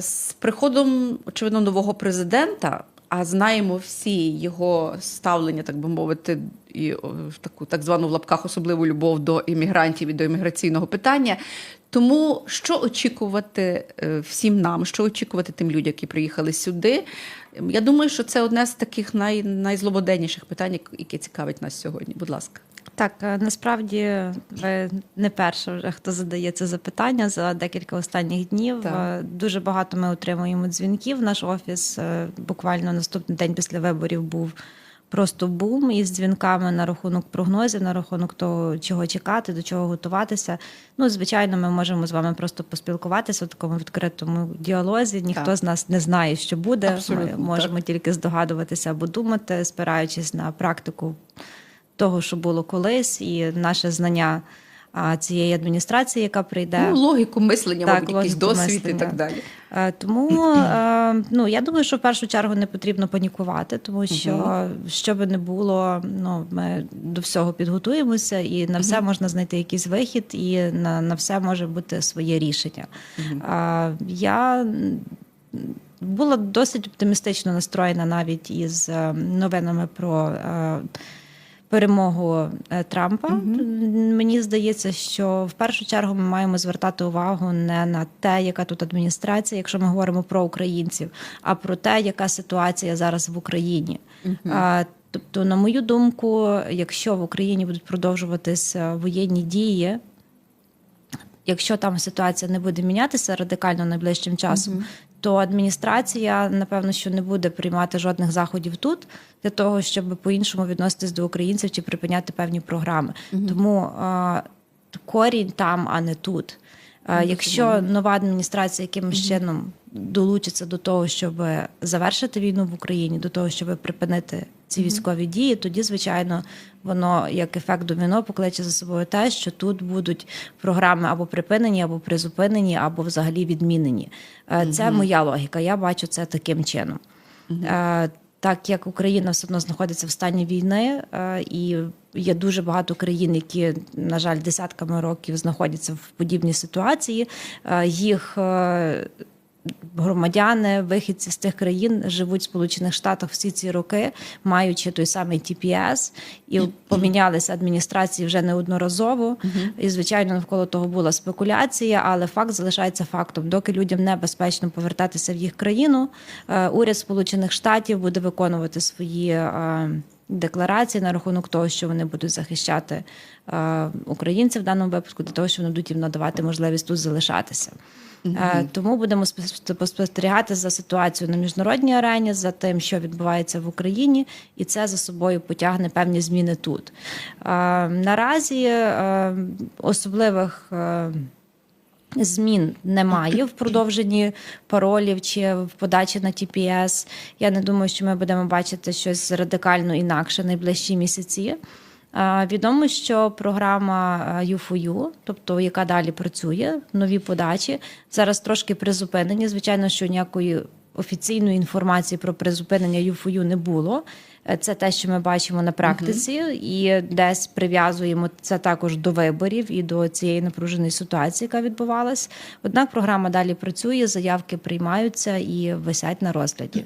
З приходом, очевидно, нового президента, а знаємо всі його ставлення, так би мовити, і таку так звану в лапках особливу любов до іммігрантів і до імміграційного питання. Тому що очікувати е, всім нам, що очікувати тим людям, які приїхали сюди? Я думаю, що це одне з таких най, найзлободенніших питань, яке цікавить нас сьогодні. Будь ласка. Так, е, насправді ви не перша вже хто задає це запитання за декілька останніх днів. Так. Е, Дуже багато ми отримуємо дзвінків. Наш офіс е, буквально наступний день після виборів був просто бум із дзвінками на рахунок прогнозів, на рахунок того, чого чекати, до чого готуватися. Ну, звичайно, ми можемо з вами просто поспілкуватися в такому відкритому діалозі. Ніхто Так. з нас не знає, що буде. Абсолютно, ми можемо тільки здогадуватися або думати, спираючись на практику того, що було колись, і наше знання цієї адміністрації, яка прийде. Ну, логіку мислення, Так, мабуть, якийсь досвід і так далі. Е, Тому е, ну я думаю, що в першу чергу не потрібно панікувати, тому що що би не було, ну ми до всього підготуємося, і на все можна знайти якийсь вихід, і на, на все може бути своє рішення. Е, Я була досить оптимістично настроєна навіть із е, новинами про. Е, Перемогу е, Трампа. Мені здається, що в першу чергу ми маємо звертати увагу не на те, яка тут адміністрація, якщо ми говоримо про українців, а про те, яка ситуація зараз в Україні. А, Тобто, на мою думку, якщо в Україні будуть продовжуватися воєнні дії, якщо там ситуація не буде мінятися радикально найближчим часом, то адміністрація напевно що не буде приймати жодних заходів тут для того, щоб по-іншому відноситись до українців чи припиняти певні програми. Тому а, корінь там, а не тут. Е, Якщо нова адміністрація якимось чином долучиться до того, щоб завершити війну в Україні, до того, щоб припинити ці військові дії, тоді, звичайно, воно як ефект доміно покличе за собою те, що тут будуть програми або припинені, або призупинені, або взагалі відмінені. Е, Це моя логіка. Я бачу це таким чином. Так як Україна все одно знаходиться в стані війни, е, і є дуже багато країн, які, на жаль, десятками років знаходяться в подібній ситуації, е, їх е, громадяни, вихідці з тих країн живуть в Сполучених Штатах всі ці роки, маючи той самий TPS, і помінялися адміністрації вже неодноразово. І звичайно, навколо того була спекуляція, але факт залишається фактом. Доки людям небезпечно повертатися в їх країну, е, уряд Сполучених Штатів буде виконувати свої. е, Декларації на рахунок того, що вони будуть захищати е, українців в даному випадку, для того, що вони будуть їм надавати можливість тут залишатися. Е, Тому будемо спос- спостерігати за ситуацією на міжнародній арені, за тим, що відбувається в Україні, і це за собою потягне певні зміни тут. Е, Наразі е, особливих. Змін немає в продовженні паролів чи в подачі на TPS. Я не думаю, що ми будемо бачити щось радикально інакше найближчі місяці. Відомо, що програма е, U4U, тобто яка далі працює, нові подачі, зараз трошки призупинені. Звичайно, що ніякої офіційної інформації про призупинення U4U не було. Е, Це те, що ми бачимо на практиці, і десь прив'язуємо це також до виборів і до цієї напруженої ситуації, яка відбувалась. Однак програма далі працює, заявки приймаються і висять на розгляді.